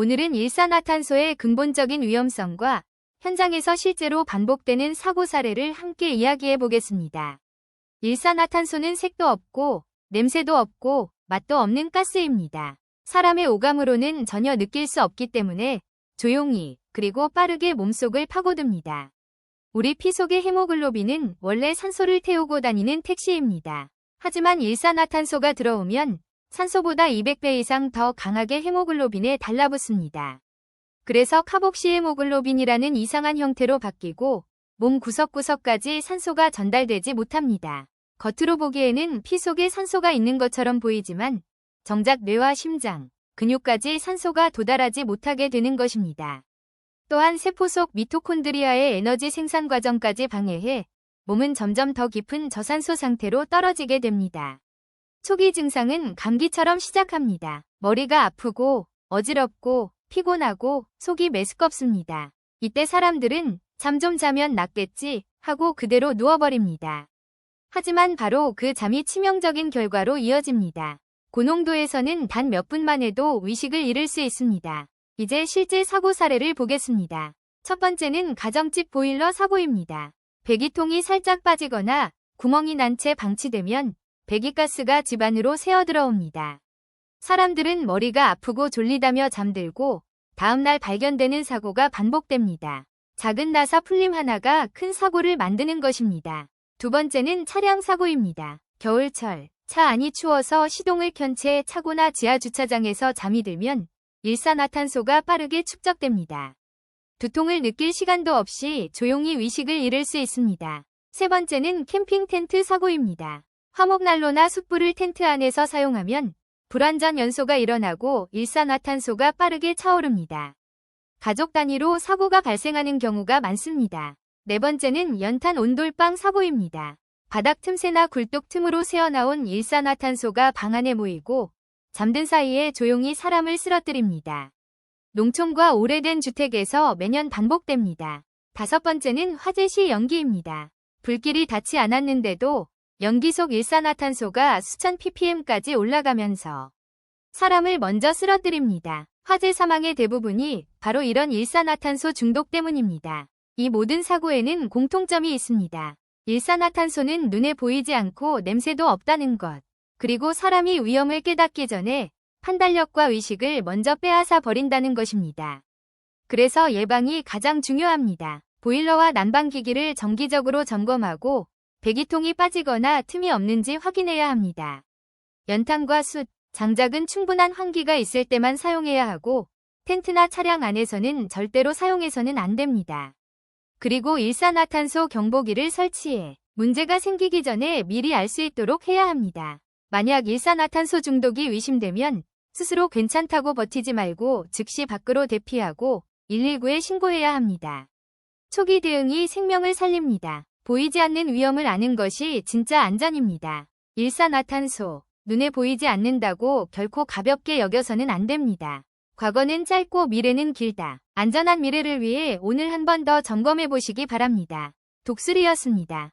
오늘은 일산화탄소의 근본적인 위험성과 현장에서 실제로 반복되는 사고 사례를 함께 이야기해 보겠습니다. 일산화탄소는 색도 없고 냄새도 없고 맛도 없는 가스입니다. 사람의 오감으로는 전혀 느낄 수 없기 때문에 조용히 그리고 빠르게 몸속을 파고듭니다. 우리 피 속의 헤모글로빈은 원래 산소를 태우고 다니는 택시입니다. 하지만 일산화탄소가 들어오면 산소보다 200배 이상 더 강하게 헤모글로빈에 달라붙습니다. 그래서 카복시헤모글로빈이라는 이상한 형태로 바뀌고 몸 구석구석까지 산소가 전달되지 못합니다. 겉으로 보기에는 피 속에 산소가 있는 것처럼 보이지만 정작 뇌와 심장, 근육까지 산소가 도달하지 못하게 되는 것입니다. 또한 세포 속 미토콘드리아의 에너지 생산 과정까지 방해해 몸은 점점 더 깊은 저산소 상태로 떨어지게 됩니다. 초기 증상은 감기처럼 시작합니다. 머리가 아프고 어지럽고 피곤하고 속이 메스껍습니다. 이때 사람들은 잠 좀 자면 낫겠지 하고 그대로 누워버립니다. 하지만 바로 그 잠이 치명적인 결과로 이어집니다. 고농도에서는 단 몇 분만 해도 위식을 잃을 수 있습니다. 이제 실제 사고 사례를 보겠습니다. 첫 번째는 가정집 보일러 사고입니다. 배기통이 살짝 빠지거나 구멍이 난 채 방치되면 배기가스가 집 안으로 새어 들어옵니다. 사람들은 머리가 아프고 졸리다며 잠들고 다음날 발견되는 사고가 반복됩니다. 작은 나사 풀림 하나가 큰 사고를 만드는 것입니다. 두 번째는 차량 사고입니다. 겨울철, 차 안이 추워서 시동을 켠 채 차고나 지하 주차장에서 잠이 들면 일산화탄소가 빠르게 축적됩니다. 두통을 느낄 시간도 없이 조용히 위식을 잃을 수 있습니다. 세 번째는 캠핑 텐트 사고입니다. 화목난로나 숯불을 텐트 안에서 사용하면 불완전 연소가 일어나고 일산화탄소가 빠르게 차오릅니다. 가족 단위로 사고가 발생하는 경우가 많습니다. 네 번째는 연탄 온돌방 사고입니다. 바닥 틈새나 굴뚝 틈으로 새어나온 일산화탄소가 방 안에 모이고 잠든 사이에 조용히 사람을 쓰러뜨립니다. 농촌과 오래된 주택에서 매년 반복됩니다. 다섯 번째는 화재 시 연기입니다. 불길이 닿지 않았는데도 연기 속 일산화탄소가 수천 ppm까지 올라가면서 사람을 먼저 쓰러뜨립니다. 화재 사망의 대부분이 바로 이런 일산화탄소 중독 때문입니다. 이 모든 사고에는 공통점이 있습니다. 일산화탄소는 눈에 보이지 않고 냄새도 없다는 것. 그리고 사람이 위험을 깨닫기 전에 판단력과 의식을 먼저 빼앗아 버린다는 것입니다. 그래서 예방이 가장 중요합니다. 보일러와 난방기기를 정기적으로 점검하고 배기통이 빠지거나 틈이 없는지 확인해야 합니다. 연탄과 숯, 장작은 충분한 환기가 있을 때만 사용해야 하고 텐트나 차량 안에서는 절대로 사용해서는 안 됩니다. 그리고 일산화탄소 경보기를 설치해 문제가 생기기 전에 미리 알 수 있도록 해야 합니다. 만약 일산화탄소 중독이 의심되면 스스로 괜찮다고 버티지 말고 즉시 밖으로 대피하고 119에 신고해야 합니다. 초기 대응이 생명을 살립니다. 보이지 않는 위험을 아는 것이 진짜 안전입니다. 일산화탄소, 눈에 보이지 않는다고 결코 가볍게 여겨서는 안 됩니다. 과거는 짧고 미래는 길다. 안전한 미래를 위해 오늘 한 번 더 점검해 보시기 바랍니다. 독수리였습니다.